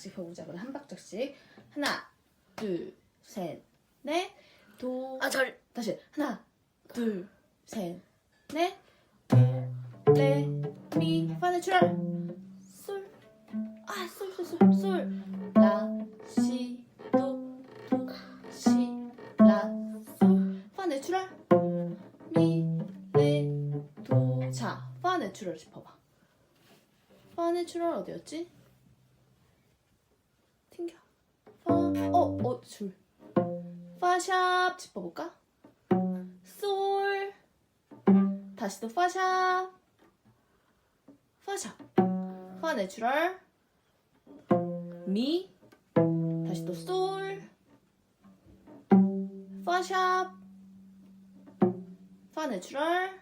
박자씩 펴보자 그래 한 박자씩. 하나 둘셋넷 도. 아, 절. 다시. 하나 둘셋넷. 레미. 파 내추럴 솔아 솔 솔 솔 솔 라 시 도 도 시 라 솔파 내추럴 미레 도 자파 내추럴 짚어봐. 파 내추럴 어디였지? 튕겨 파 어 어 줄 파샵 짚어볼까? 솔. 다시 또 파샵. 파샵. 파 내추럴. 미. 다시 또 솔. 파샵. 파 내추럴. 미